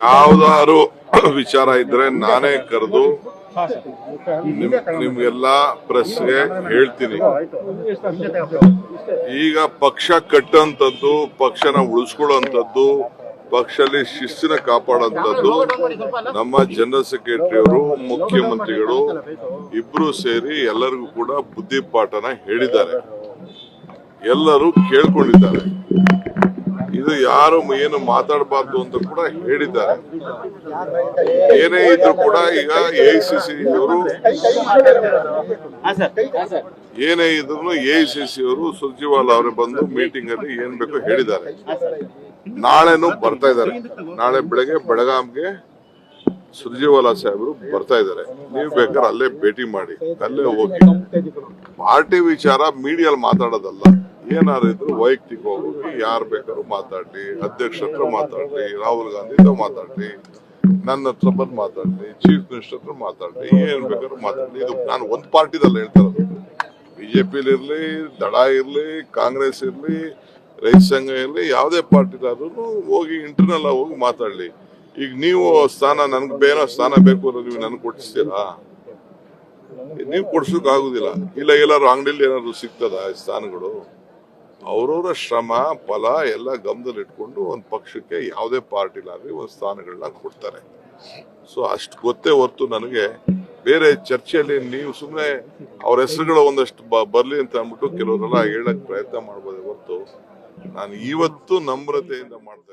ಯಾವ್ದಾದ್ರು ವಿಚಾರ ಇದ್ರೆ ನಾನೇ ಕರೆದು ನಿಮ್ಗೆಲ್ಲ ಪ್ರೆಸ್ಗೆ ಹೇಳ್ತೀನಿ. ಈಗ ಪಕ್ಷ ಕಟ್ಟಂತದ್ದು ಪಕ್ಷನ ಉಳಿಸ್ಕೊಳ್ಳೋಂಥದ್ದು ಪಕ್ಷದಲ್ಲಿ ಶಿಸ್ತಿನ ಕಾಪಾಡೋಂಥದ್ದು, ನಮ್ಮ ಜನರಲ್ ಸೆಕ್ರೆಟರಿ ಅವರು ಮುಖ್ಯಮಂತ್ರಿಗಳು ಇಬ್ರು ಸೇರಿ ಎಲ್ಲರಿಗೂ ಕೂಡ ಬುದ್ಧಿಪಾಠನ ಹೇಳಿದ್ದಾರೆ. ಎಲ್ಲರೂ ಕೇಳ್ಕೊಂಡಿದ್ದಾರೆ. ಇದು ಯಾರು ಏನು ಮಾತಾಡಬಾರ್ದು ಅಂತ ಕೂಡ ಹೇಳಿದ್ದಾರೆ. ಏನೇ ಇದ್ರು ಕೂಡ ಈಗ ಎಐಸಿಸಿ ಅವರು ಏನೇ ಇದ್ರು ಎಐಸಿಸಿ ಅವರು ಸುರ್ಜಿವಾಲ ಅವರೇ ಬಂದು ಮೀಟಿಂಗ್ ಅಲ್ಲಿ ಏನ್ ಬೇಕು ಹೇಳಿದ್ದಾರೆ. ನಾಳೆನು ಬರ್ತಾ ಇದ್ದಾರೆ. ನಾಳೆ ಬೆಳಗ್ಗೆ ಬೆಳಗಾಂಗೆ ಸುರ್ಜಿವಾಲ ಸಾಹೇಬರು ಬರ್ತಾ ಇದ್ದಾರೆ. ನೀವು ಬೇಕಾದ್ರೆ ಅಲ್ಲೇ ಭೇಟಿ ಮಾಡಿ. ಅಲ್ಲೇ ಹೋಗಿ. ಪಾರ್ಟಿ ವಿಚಾರ ಮೀಡಿಯಲ್ಲಿ ಮಾತಾಡೋದಲ್ಲ. ಏನಾರು ಇದ್ರು ವೈಯಕ್ತಿಕ ಹೋಗಿ ಯಾರು ಬೇಕಾದ್ರೂ ಮಾತಾಡ್ಲಿ, ಅಧ್ಯಕ್ಷ ಹತ್ರ ಮಾತಾಡ್ಲಿ, ರಾಹುಲ್ ಗಾಂಧಿ ಹತ್ರ ಮಾತಾಡ್ಲಿ, ನನ್ನ ಹತ್ರ ಬಂದು ಮಾತಾಡ್ಲಿ ಚೀಫ್ ಮಿನಿಸ್ಟರ್ ಹತ್ರ ಮಾತಾಡ್ಲಿ, ಏನ್ ಬೇಕಾದ್ರು ಮಾತಾಡ್ಲಿ. ಇದು ನಾನು ಒಂದ್ ಪಾರ್ಟಿದಲ್ಲ ಹೇಳ್ತಾ ಬಿಜೆಪಿಲಿ ಇರ್ಲಿ ದಳ ಇರ್ಲಿ, ಕಾಂಗ್ರೆಸ್ ಇರ್ಲಿ, ರೈತ ಸಂಘ ಇರ್ಲಿ, ಯಾವುದೇ ಪಾರ್ಟಿಲಾದ್ರೂ ಹೋಗಿ ಇಂಟರ್ನಲ್ ಹೋಗಿ ಮಾತಾಡ್ಲಿ. ಈಗ ನೀವು ಸ್ಥಾನ, ನನ್ಗೆ ಬೇರೆ ಸ್ಥಾನ ಬೇಕು ಅಂದ್ರೆ ನೀವು ನನ್ಗೆ ಕೊಡಿಸ್ತೀರಾ? ನೀವು ಕೊಡ್ಸೋಕ್ ಆಗುದಿಲ್ಲ. ಇಲ್ಲ ಎಲ್ಲಾರು ಅಂಗಡಿಲಿ ಏನಾದ್ರು ಸಿಗ್ತದ ಸ್ಥಾನಗಳು? ಅವ್ರವ್ರ ಶ್ರಮ, ಫಲ ಎಲ್ಲ ಗಮನದಲ್ಲಿ ಇಟ್ಕೊಂಡು ಒಂದು ಪಕ್ಷಕ್ಕೆ ಯಾವುದೇ ಪಾರ್ಟಿಲಾಗಲಿ ಒಂದು ಸ್ಥಾನಗಳನ್ನ ಕೊಡ್ತಾರೆ. ಸೊ ಅಷ್ಟು ಗೊತ್ತೇ ಹೊರತು ನನಗೆ ಬೇರೆ ಚರ್ಚೆಯಲ್ಲಿ ನೀವು ಸುಮ್ಮನೆ ಅವ್ರ ಹೆಸರುಗಳು ಒಂದಷ್ಟು ಬರ್ಲಿ ಅಂತ ಅಂದ್ಬಿಟ್ಟು ಕೆಲವರೆಲ್ಲ ಹೇಳಕ್ ಪ್ರಯತ್ನ ಮಾಡ್ಬೋದೇ ಹೊರತು, ನಾನು ಇವತ್ತು ನಮ್ರತೆಯಿಂದ ಮಾಡ್ತಾ